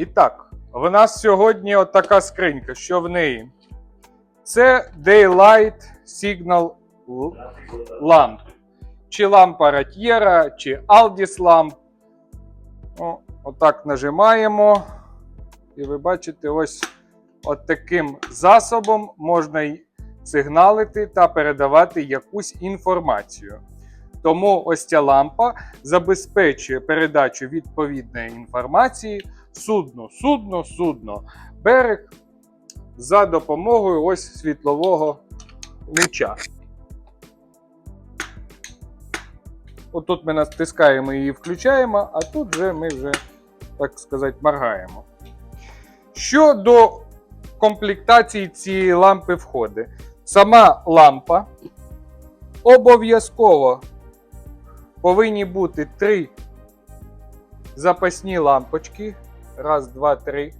І так, в нас сьогодні отака скринька. Що в неї? Це Daylight Signal Lamp. Чи лампа Ратьєра, чи Aldis Lamp. О, отак нажимаємо. І ви бачите, ось от таким засобом можна сигналити та передавати якусь інформацію. Тому ось ця лампа забезпечує передачу відповідної інформації судно, судно, судно, берег за допомогою ось світлового луча. Отут ми натискаємо і включаємо, а тут вже ми вже, так сказати, моргаємо. Що до комплектації цієї лампи входить? Сама лампа обов'язково повинні бути три запасні лампочки. Раз, два, три.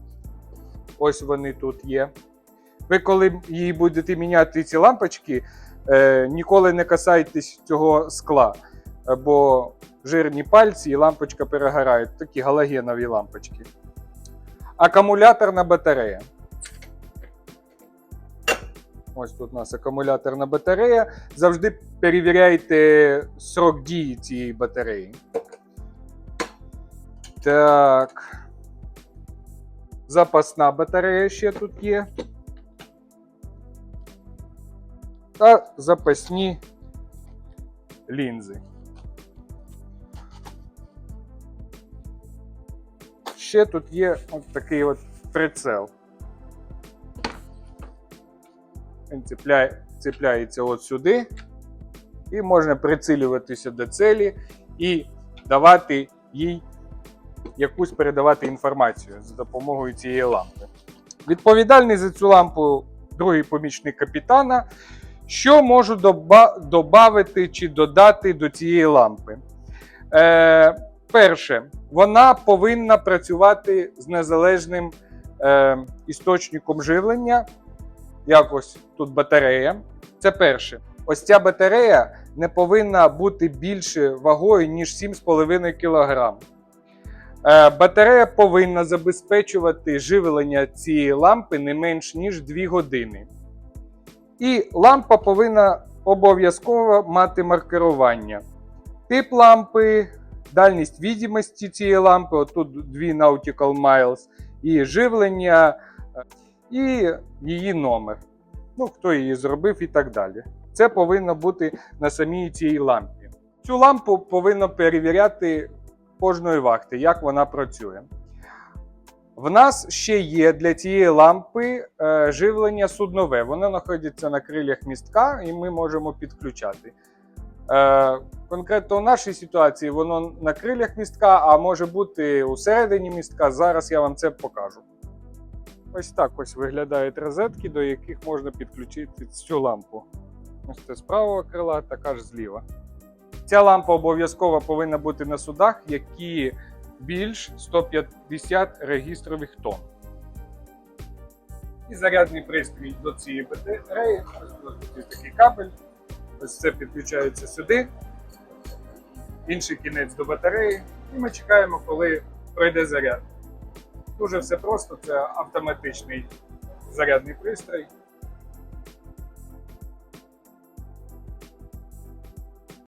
Ось вони тут є. Ви, коли її будете міняти ці лампочки, е, ніколи не касайтесь цього скла, бо жирні пальці і лампочка перегорає. Такі галогенові лампочки. Акумуляторна батарея. Ось тут у нас акумуляторна батарея. Завжди перевіряйте срок дії цієї батареї. Так. Запасна батарея ще тут є. Та запасні лінзи. Ще тут є от такий от прицел. Він цепляє, цепляється от сюди. І можна прицілюватися до цілі і давати їй якусь передавати інформацію за допомогою цієї лампи. Відповідальний за цю лампу другий помічник капітана. Що можу додати чи додати до цієї лампи? Е, перше, вона повинна працювати з незалежним е, істочником живлення. Як ось тут батарея. Це перше. Ось ця батарея не повинна бути більше вагою, ніж 7,5 кг. Е, Батарея повинна забезпечувати живлення цієї лампи не менш ніж 2 години. І лампа повинна обов'язково мати маркерування. Тип лампи, дальність відомості цієї лампи, отут 2 Nautical Miles, і живлення, е, і її номер. Ну, хто її зробив і так далі. Це повинно бути на самій цій лампі. Цю лампу повинно перевіряти кожної вахти, як вона працює. В нас ще є для цієї лампи е, живлення суднове. Воно знаходиться на крилях містка, і ми можемо підключати. Е, конкретно у нашій ситуації воно на крилях містка, а може бути усередині містка. Зараз я вам це покажу. Ось так ось виглядають розетки, до яких можна підключити цю лампу. Ось це з правого крила, така ж зліва. Ця лампа обов'язково повинна бути на судах, які більш 150 регістрових тонн. І зарядний пристрій до цієї батареї. Ось такий кабель. Ось це підключається сюди. Інший кінець до батареї. І ми чекаємо, коли пройде заряд. Дуже все просто, це автоматичний зарядний пристрій.